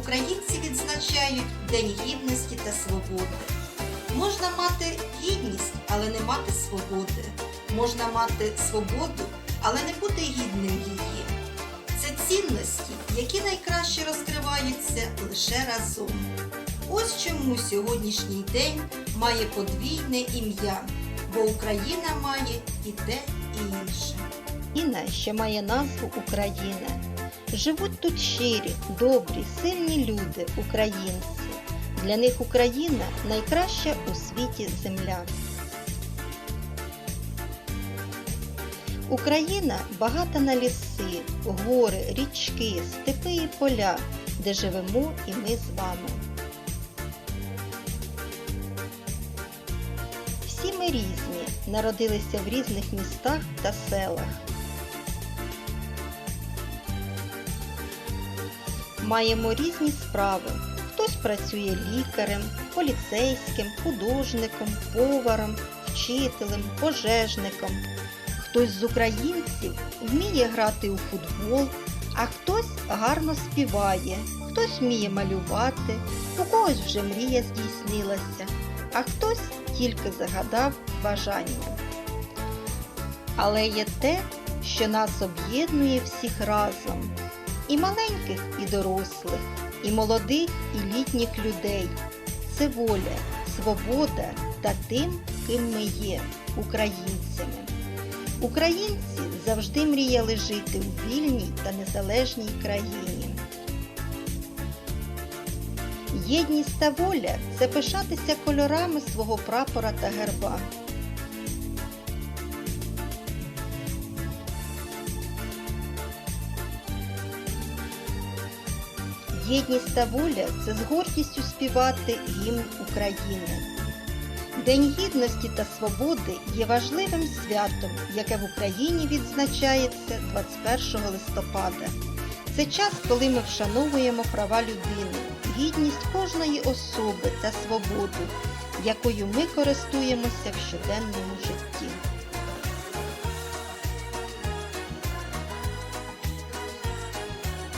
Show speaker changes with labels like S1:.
S1: 21 листопада українці відзначають День гідності та свободи. Можна мати гідність, але не мати свободи. Можна мати свободу, але не бути гідним її. Це цінності, які найкраще розкриваються лише разом. Ось чому сьогоднішній день має подвійне ім'я, бо Україна має і те, і інше.
S2: Україна ще має назву Україна. Живуть тут щирі, добрі, сильні люди, українці. Для них Україна найкраща у світі земля. Україна багата на ліси, гори, річки, степи і поля, де живемо і ми з вами. Всі ми різні, народилися в різних містах та селах. Маємо різні справи. Хтось працює лікарем, поліцейським, художником, поваром, вчителем, пожежником. Хтось з українців вміє грати у футбол, а хтось гарно співає, хтось вміє малювати, у когось вже мрія здійснилася, а хтось тільки загадав бажання. Але є те, що нас об'єднує всіх разом і маленьких, і дорослих, і молодих, і літніх людей. Це воля, свобода та тим, ким ми є, українцями. Українці завжди мріяли жити у вільній та незалежній країні. Єдність та воля це пишатися кольорами свого прапора та герба. Єдність та воля це з гордістю співати гімн України. День гідності та свободи є важливим святом, яке в Україні відзначається 21 листопада. Це час, коли ми вшановуємо права людини, гідність кожної особи та свободу, якою ми користуємося в щоденному житті.